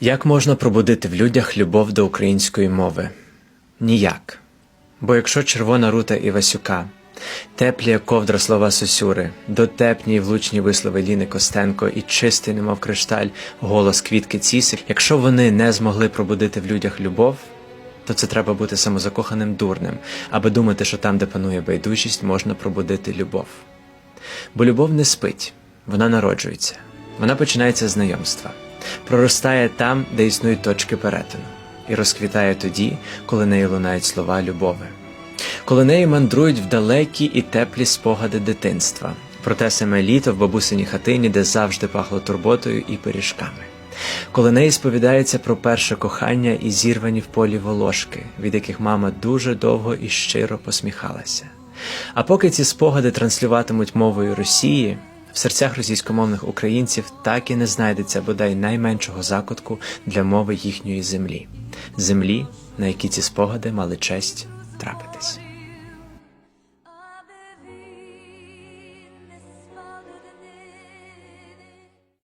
Як можна пробудити в людях любов до української мови? Ніяк. Бо якщо червона рута Івасюка, теплі як ковдра слова Сосюри, дотепні й влучні вислови Ліни Костенко і чистий, немов кришталь, голос квітки Цісик, якщо вони не змогли пробудити в людях любов, то це треба бути самозакоханим дурним, аби думати, що там, де панує байдужість, можна пробудити любов. Бо любов не спить, вона народжується, вона починається з знайомства, проростає там, де існують точки перетину, і розквітає тоді, коли нею лунають слова любови, коли неї мандрують в далекі і теплі спогади дитинства, про те саме літо в бабусиній хатині, де завжди пахло турботою і пиріжками. Коли неї сповідається про перше кохання і зірвані в полі волошки, від яких мама дуже довго і щиро посміхалася. А поки ці спогади транслюватимуть мовою Росії, в серцях російськомовних українців так і не знайдеться бодай найменшого закутку для мови їхньої землі, землі, на якій ці спогади мали честь трапитись.